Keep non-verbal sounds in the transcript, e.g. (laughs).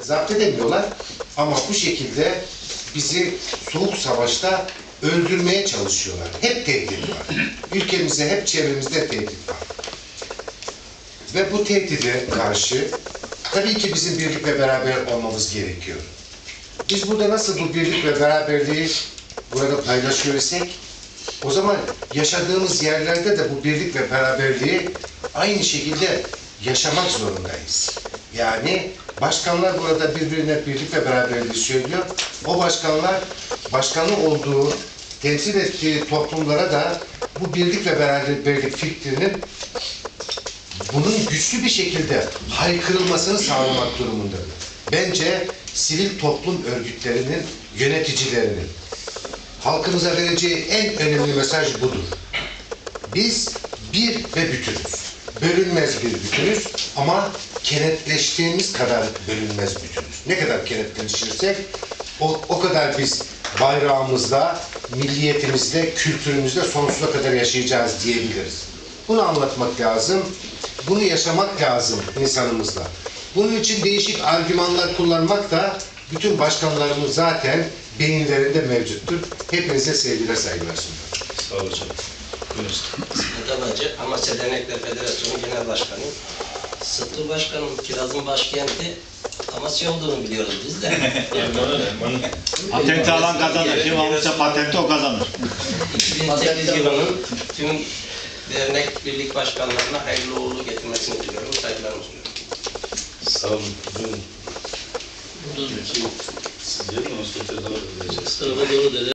zapt edemiyorlar ama bu şekilde bizi soğuk savaşta öldürmeye çalışıyorlar. Hep tehdit var. Ülkemizde hep çevremizde tehdit var. Ve bu tehdide karşı tabii ki bizim birlik ve beraber olmamız gerekiyor. Biz burada nasıl bu birlik ve beraberliği burada paylaşıyor isek, o zaman yaşadığımız yerlerde de bu birlik ve beraberliği aynı şekilde yaşamak zorundayız. Yani başkanlar burada birbirine birlik ve beraberliği söylüyor. O başkanlar başkanı olduğu, temsil ettiği toplumlara da bu birlik ve beraberlik fikrinin bunun güçlü bir şekilde haykırılmasını sağlamak durumundadır. Bence sivil toplum örgütlerinin yöneticilerinin halkımıza vereceği en önemli mesaj budur. Biz bir ve bütünüz. Bölünmez bir bütünüz ama kenetleştiğimiz kadar bölünmez bütünüz. Ne kadar kenetleşirsek o, o kadar biz bayrağımızda, milliyetimizde, kültürümüzde sonsuza kadar yaşayacağız diyebiliriz. Bunu anlatmak lazım. Bunu yaşamak lazım insanımızla. Bunun için değişik argümanlar kullanmak da bütün başkanlarımız zaten beyinlerinde mevcuttur. Hepinize sevgiler saygılar sunuyorum. Sağ olun Sedat Hacı, Amasya Dernekler Federasyonu Genel Başkanı. Sıtkı Başkanım, Kiraz'ın başkenti Amasya olduğunu biliyoruz biz de. (laughs) Patenti alan kazanır. Kim alırsa patenti o kazanır. 2008 yılının tüm dernek birlik başkanlarına hayırlı uğurlu getirmesini diliyorum. Saygılarımı sunuyorum. Sağ olun. Buyurun. Siz diyelim mi? Hospital'de var. Tarafa doğru dede.